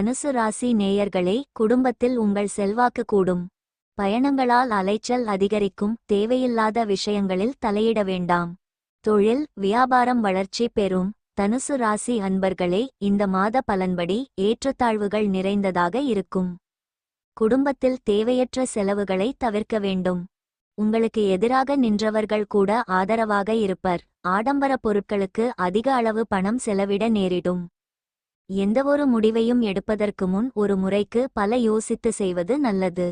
தனுசு ராசி நேயர்களே குடும்பத்தில் உங்கள் செல்வாக்கு கூடும். பயணங்களால் அலைச்சல் அதிகரிக்கும் தேவையில்லாத விஷயங்களில் தலையிட வேண்டாம். தொழில் வியாபாரம் வளர்ச்சி பெறும். தனுசு ராசி அன்பர்களே இந்த மாத பலன்படி ஏற்றத்தாழ்வுகள் நிறைந்ததாக இருக்கும். குடும்பத்தில் தேவையற்ற செலவுகளை தவிர்க்க வேண்டும். உங்களுக்கு எதிராக நின்றவர்கள் கூட ஆதரவாக இருப்பர். ஆடம்பர பொருட்களுக்கு அதிக அளவு பணம் செலவிட நேரிடும். எந்தவொரு முடிவையும் எடுப்பதற்கு முன் ஒரு முறைக்கு பல யோசித்து செய்வது நல்லது.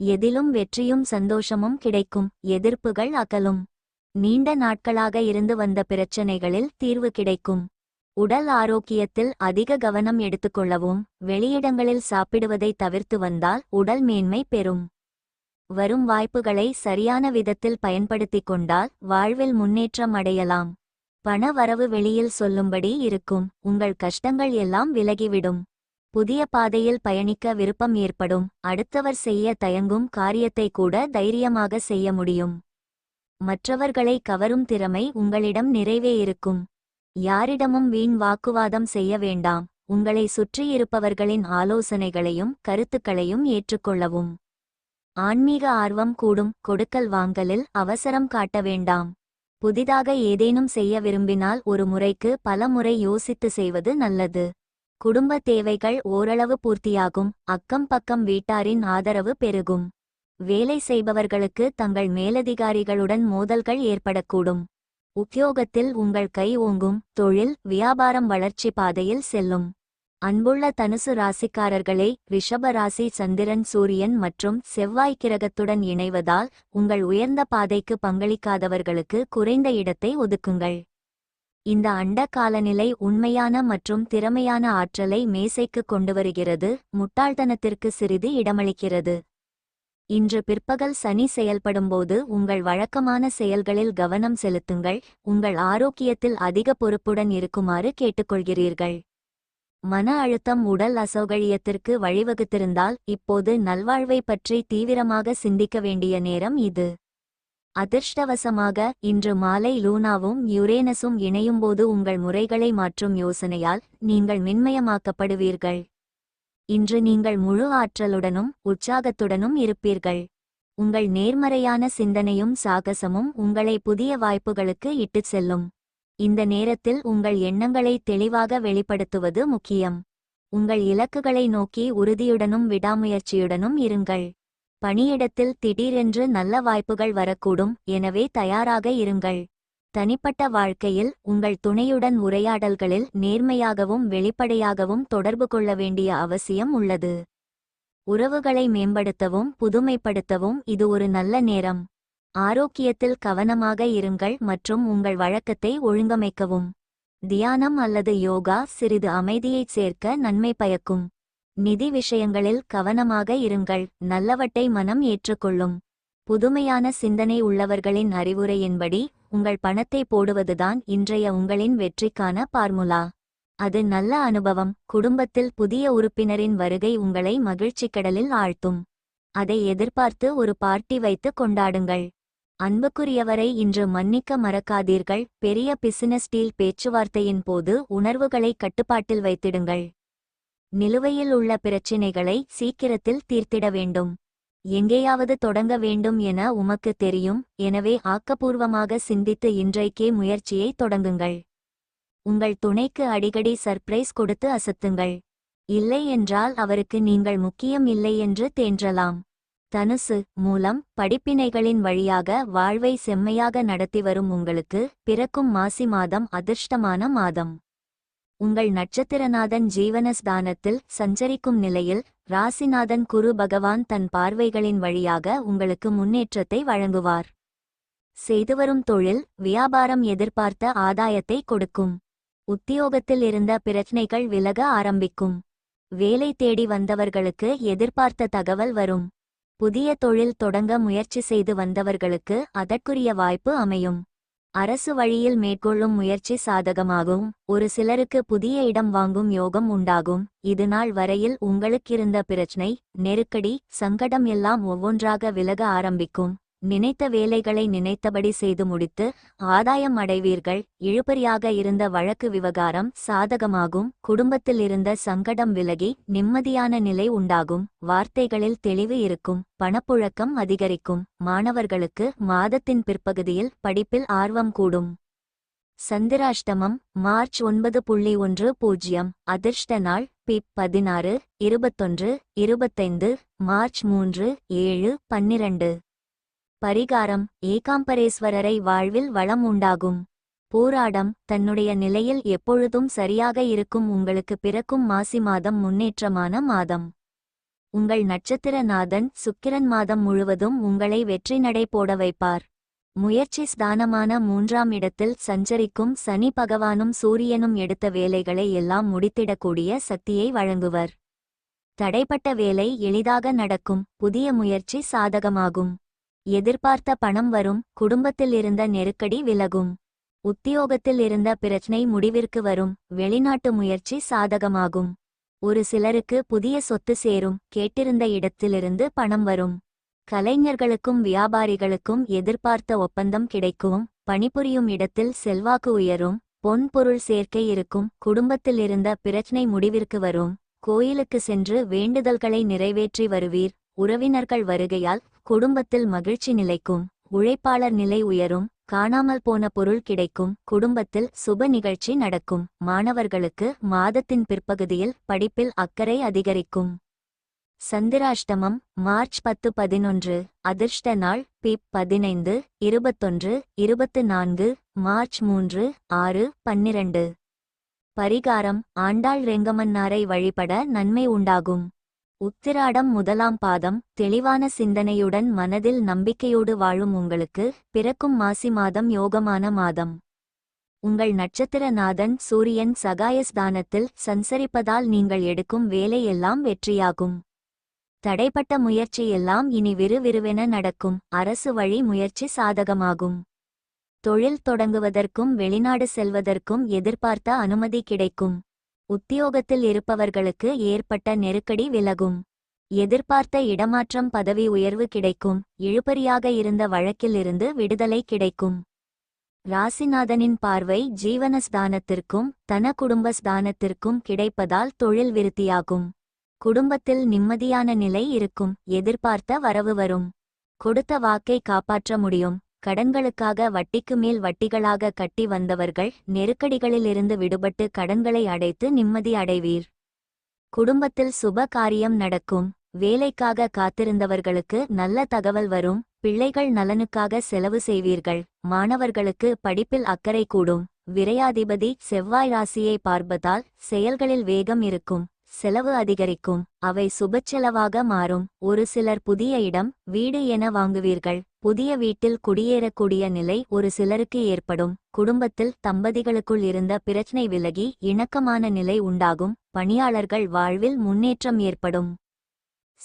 எதிலும் வெற்றியும் சந்தோஷமும் கிடைக்கும் எதிர்ப்புகள் அகலும். நீண்ட நாட்களாக இருந்து வந்த பிரச்சனைகளில் தீர்வு கிடைக்கும். உடல் ஆரோக்கியத்தில் அதிக கவனம் எடுத்துக்கொள்ளவும் வெளியிடங்களில் சாப்பிடுவதை தவிர்த்து வந்தால் உடல் மேன்மை பெறும். வரும் வாய்ப்புகளை சரியான விதத்தில் பயன்படுத்திக் கொண்டால் வாழ்வில் முன்னேற்றம் அடையலாம். பண வரவு வெளியில் சொல்லும்படி இருக்கும். உங்கள் கஷ்டங்கள் எல்லாம் விலகிவிடும். புதிய பாதையில் பயணிக்க விருப்பம் ஏற்படும். அடுத்தவர் செய்ய தயங்கும் காரியத்தை கூட தைரியமாக செய்ய முடியும். மற்றவர்களை கவரும் திறமை உங்களிடம் நிறைவே இருக்கும். யாரிடமும் வீண் வாக்குவாதம் செய்ய வேண்டாம். உங்களை சுற்றியிருப்பவர்களின் ஆலோசனைகளையும் கருத்துக்களையும் ஏற்றுக்கொள்ளவும். ஆன்மீக ஆர்வம் கூடும். கொடுக்கல் வாங்கலில் அவசரம் காட்ட வேண்டாம். புதிதாக ஏதேனும் செய்ய விரும்பினால் ஒரு முறைக்கு பல முறை யோசித்து செய்வது நல்லது. குடும்ப தேவைகள் ஓரளவு பூர்த்தியாகும் அக்கம் பக்கம் வீட்டாரின் ஆதரவு பெருகும். வேலை செய்பவர்களுக்கு தங்கள் மேலதிகாரிகளுடன் மோதல்கள் ஏற்படக்கூடும். உத்தியோகத்தில் உங்கள் கை ஓங்கும் தொழில் வியாபாரம் வளர்ச்சி பாதையில் செல்லும். அன்புள்ள தனுசு ராசிக்காரர்களே ரிஷப ராசி சந்திரன் சூரியன் மற்றும் செவ்வாய் கிரகத்துடன் இணைவதால் உங்கள் உயர்ந்த பாதைக்கு பங்களிக்காதவர்களுக்கு குறைந்த இடத்தை ஒதுக்குங்கள். இந்த அண்ட காலநிலை உண்மையான மற்றும் திறமையான ஆற்றலை மேசைக்கு கொண்டுவருகிறது முட்டாள்தனத்திற்கு சிறிது இடமளிக்கிறது. இன்று பிற்பகல் சனி செயல்படும்போது உங்கள் வழக்கமான செயல்களில் கவனம் செலுத்துங்கள் உங்கள் ஆரோக்கியத்தில் அதிக பொறுப்புடன் இருக்குமாறு கேட்டுக்கொள்கிறீர்கள். மன அழுத்தம் உடல் அசௌகரியத்திற்கு வழிவகுத்திருந்தால் இப்போது நல்வாழ்வை பற்றி தீவிரமாக சிந்திக்க வேண்டிய நேரம் இது. அதிர்ஷ்டவசமாக இன்று மாலை லூனாவும் யுரேனஸும் இணையும்போது உங்கள் முறைகளை மாற்றும் யோசனையால் நீங்கள் மின்மயமாக்கப்படுவீர்கள். இன்று நீங்கள் முழு ஆற்றலுடனும் உற்சாகத்துடனும் இருப்பீர்கள். உங்கள் நேர்மறையான சிந்தனையும் சாகசமும் உங்களை புதிய வாய்ப்புகளுக்கு இட்டுச் செல்லும். இந்த நேரத்தில் உங்கள் எண்ணங்களை தெளிவாக வெளிப்படுத்துவது முக்கியம். உங்கள் இலக்குகளை நோக்கி உறுதியுடனும் விடாமுயற்சியுடனும் இருங்கள். பணியிடத்தில் திடீரென்று நல்ல வாய்ப்புகள் வரக்கூடும் எனவே தயாராக இருங்கள். தனிப்பட்ட வாழ்க்கையில் உங்கள் துணையுடன் உரையாடல்களில் நேர்மையாகவும் வெளிப்படையாகவும் தொடர்பு கொள்ள வேண்டிய அவசியம் உள்ளது. உறவுகளை மேம்படுத்தவும் புதுமைப்படுத்தவும் இது ஒரு நல்ல நேரம். ஆரோக்கியத்தில் கவனமாக இருங்கள் மற்றும் உங்கள் வழக்கத்தை ஒழுங்கமைக்கவும். தியானம் அல்லது யோகா சிறிது அமைதியைச் சேர்க்க நன்மை பயக்கும். நிதி விஷயங்களில் கவனமாக இருங்கள் நல்லவற்றை மனம் ஏற்றுக்கொள்ளும். புதுமையான சிந்தனை உள்ளவர்களின் அறிவுரையின்படி உங்கள் பணத்தை போடுவதுதான் இன்றைய உங்களின் வெற்றிக்கான பார்முலா. அது நல்ல அனுபவம் குடும்பத்தில் புதிய உறுப்பினரின் வருகை உங்களை மகிழ்ச்சிக் கடலில் ஆழ்த்தும். அதை எதிர்பார்த்து ஒரு பார்ட்டி வைத்து கொண்டாடுங்கள். அன்புக்குரியவரை இன்று மன்னிக்க மறக்காதீர்கள். பெரிய பிசினஸ் டீல் பேச்சுவார்த்தையின் போது உணர்வுகளை கட்டுப்பாட்டில் வைத்திடுங்கள். நிலுவையில் உள்ள பிரச்சினைகளை சீக்கிரத்தில் தீர்த்திட வேண்டும். எங்கேயாவது தொடங்க வேண்டும் என உமக்கு தெரியும். எனவே ஆக்கப்பூர்வமாக சிந்தித்து இன்றைக்கே முயற்சியை தொடங்குங்கள். உங்கள் துணைக்கு அடிக்கடி சர்ப்ரைஸ் கொடுத்து அசத்துங்கள். இல்லை என்றால் அவருக்கு நீங்கள் முக்கியம் இல்லை என்று தேன்றலாம். தனுசு மூலம் படிப்பினைகளின் வழியாக வாழ்வை செம்மையாக நடத்தி வரும் உங்களுக்கு பிறக்கும் மாசி மாதம் அதிர்ஷ்டமான மாதம். உங்கள் நட்சத்திரநாதன் ஜீவனஸ்தானத்தில் சஞ்சரிக்கும் நிலையில் ராசிநாதன் குரு பகவான் தன் பார்வைகளின் வழியாக உங்களுக்கு முன்னேற்றத்தை வழங்குவார். செய்துவரும் தொழில் வியாபாரம் எதிர்பார்த்த ஆதாயத்தை கொடுக்கும். உத்தியோகத்தில் இருந்த பிரச்சனைகள் விலக ஆரம்பிக்கும். வேலை தேடி வந்தவர்களுக்கு எதிர்பார்த்த தகவல் வரும். புதிய தொழில் தொடங்க முயற்சி செய்து வந்தவர்களுக்கு அதற்குரிய வாய்ப்பு அமையும். அரசு வழியில் மேற்கொள்ளும் முயற்சி சாதகமாகும். ஒரு சிலருக்கு புதிய இடம் வாங்கும் யோகம் உண்டாகும். இது நாள் வரையில் உங்களுக்கிருந்த பிரச்சனை நெருக்கடி சங்கடம் எல்லாம் ஒவ்வொன்றாக விலக ஆரம்பிக்கும். நினைத்த வேலைகளை நினைத்தபடி செய்து முடித்து ஆதாயம் அடைவீர்கள். இழுபறியாக இருந்த வழக்கு விவகாரம் சாதகமாகும். குடும்பத்தில் இருந்த சங்கடம் விலகி நிம்மதியான நிலை உண்டாகும். வார்த்தைகளில் தெளிவு இருக்கும். பணப்புழக்கம் அதிகரிக்கும். மாணவர்களுக்கு மாதத்தின் பிற்பகுதியில் படிப்பில் ஆர்வம் கூடும். சந்திராஷ்டமம் மார்ச் ஒன்பது புள்ளி ஒன்று பூஜ்ஜியம். அதிர்ஷ்ட நாள் பிப் பதினாறு இருபத்தொன்று இருபத்தைந்து மார்ச் மூன்று ஏழு பன்னிரண்டு. பரிகாரம் ஏகாம்பரேஸ்வரரை வாழ்வில் வளம் உண்டாகும். போராடம் தன்னுடைய நிலையில் எப்பொழுதும் சரியாக இருக்கும் உங்களுக்கு பிறக்கும் மாசி மாதம் முன்னேற்றமான மாதம். உங்கள் நட்சத்திரநாதன் சுக்கிரன் மாதம் முழுவதும் உங்களை வெற்றி நடை போட வைப்பார். முயற்சி ஸ்தானமான மூன்றாம் இடத்தில் சஞ்சரிக்கும் சனி பகவானும் சூரியனும் எடுத்த வேலைகளை எல்லாம் முடித்திடக்கூடிய சக்தியை வழங்குவர். தடைப்பட்ட வேலை எளிதாக நடக்கும் புதிய முயற்சி சாதகமாகும். எதிர்பார்த்த பணம் வரும் குடும்பத்தில் இருந்த நெருக்கடி விலகும். உத்தியோகத்தில் இருந்த பிரச்சனை முடிவிற்கு வரும் வெளிநாட்டு முயற்சி சாதகமாகும். ஒரு சிலருக்கு புதிய சொத்து சேரும் கேட்டிருந்த இடத்திலிருந்து பணம் வரும். கலைஞர்களுக்கும் வியாபாரிகளுக்கும் எதிர்பார்த்த ஒப்பந்தம் கிடைக்கும் பணிபுரியும் இடத்தில் செல்வாக்கு உயரும் பொன் பொருள் சேர்க்கை இருக்கும் குடும்பத்தில் இருந்த பிரச்சனை முடிவிற்கு வரும். கோயிலுக்கு சென்று வேண்டுதல்களை நிறைவேற்றி வருவீர் உறவினர்கள் வருகையால் குடும்பத்தில் மகிழ்ச்சி நிலைக்கும் உழைப்பாளர் நிலை உயரும் காணாமல் போன பொருள் கிடைக்கும் குடும்பத்தில் சுப நிகழ்ச்சி நடக்கும் மாணவர்களுக்கு மாதத்தின் பிற்பகுதியில் படிப்பில் அக்கறை அதிகரிக்கும். சந்திராஷ்டமம் மார்ச் பத்து பதினொன்று அதிர்ஷ்ட நாள் பிப் பதினைந்து இருபத்தொன்று இருபத்து நான்கு மார்ச் மூன்று ஆறு பன்னிரண்டு. பரிகாரம் ஆண்டாள் ரெங்கமன்னாரை வழிபட நன்மை உண்டாகும். உத்திராடம் முதலாம் பாதம் தெளிவான சிந்தனையுடன் மனதில் நம்பிக்கையோடு வாழும் உங்களுக்கு பிறக்கும் மாசி மாதம் யோகமான மாதம். உங்கள் நட்சத்திரநாதன் சூரியன் சகாயஸ்தானத்தில் சஞ்சரிப்பதால் நீங்கள் எடுக்கும் வேலை எல்லாம் வெற்றியாகும். தடைப்பட்ட முயற்சி எல்லாம் இனி விறுவிறுவென நடக்கும். அரசு வழி முயற்சி சாதகமாகும். தொழில் தொடங்குவதற்கும் வெளிநாடு செல்வதற்கும் எதிர்பார்த்த அனுமதி கிடைக்கும். உத்தியோகத்தில் இருப்பவர்களுக்கு ஏற்பட்ட நெருக்கடி விலகும். எதிர்பார்த்த இடமாற்றம் பதவி உயர்வு கிடைக்கும். இழுபறியாக இருந்த வழக்கிலிருந்து விடுதலை கிடைக்கும். ராசிநாதனின் பார்வை ஜீவனஸ்தானத்திற்கும் தன குடும்ப ஸ்தானத்திற்கும் கிடைப்பதால் தொழில் விருத்தியாகும். குடும்பத்தில் நிம்மதியான நிலை இருக்கும். எதிர்பார்த்த வரவு வரும். கொடுத்த வாக்கை காப்பாற்ற முடியும். கடன்களுக்காக வட்டிக்கு மேல் வட்டிகளாக கட்டி வந்தவர்கள் நெருக்கடிகளிலிருந்து விடுபட்டு கடன்களை அடைத்து நிம்மதி அடைவீர். குடும்பத்தில் சுப காரியம் நடக்கும். வேலைக்காக காத்திருந்தவர்களுக்கு நல்ல தகவல் வரும். பிள்ளைகள் நலனுக்காக செலவு செய்வீர்கள். மாணவர்களுக்கு படிப்பில் அக்கறை கூடும். விரையாதிபதி செவ்வாய் ராசியை பார்ப்பதால் செயல்களில் வேகம் இருக்கும். செலவு அதிகரிக்கும். அவை சுபச்செலவாக மாறும். ஒரு சிலர் புதிய இடம் வீடு என வாங்குவீர்கள். புதிய வீட்டில் குடியேறக்கூடிய நிலை ஒரு சிலருக்கு ஏற்படும். குடும்பத்தில் தம்பதிகளுக்குள் இருந்த பிரச்சனை விலகி இணக்கமான நிலை உண்டாகும். பணியாளர்கள் வாழ்வில் முன்னேற்றம் ஏற்படும்.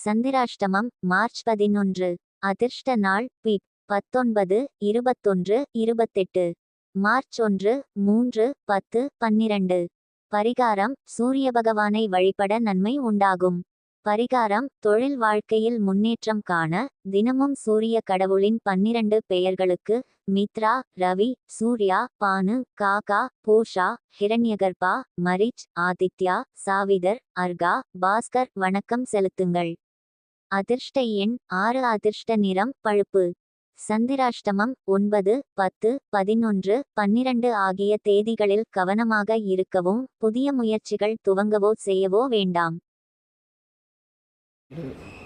சந்திராஷ்டமம் மார்ச் பதினொன்று. அதிர்ஷ்ட நாள் பி பத்தொன்பது இருபத்தொன்று இருபத்தெட்டு. மார்ச் ஒன்று மூன்று பத்து பன்னிரண்டு. பரிகாரம் சூரிய பகவானை வழிபட நன்மை உண்டாகும். பரிகாரம் தொழில் வாழ்க்கையில் முன்னேற்றம் காண தினமும் சூரிய கடவுளின் பன்னிரண்டு பெயர்களுக்கு மித்ரா ரவி சூர்யா பானு காகா பூஷா ஹிரண்யகர்பா மரிச் ஆதித்யா சாவிதர் அர்கா பாஸ்கர் வணக்கம் செலுத்துங்கள். அதிர்ஷ்ட எண் ஆறு அதிர்ஷ்ட நிறம் பழுப்பு. சந்திராஷ்டமம் ஒன்பது பத்து பதினொன்று பன்னிரண்டு ஆகிய தேதிகளில் கவனமாக இருக்கவும் புதிய முயற்சிகள் துவங்கவோ செய்யவோ வேண்டாம். Thank mm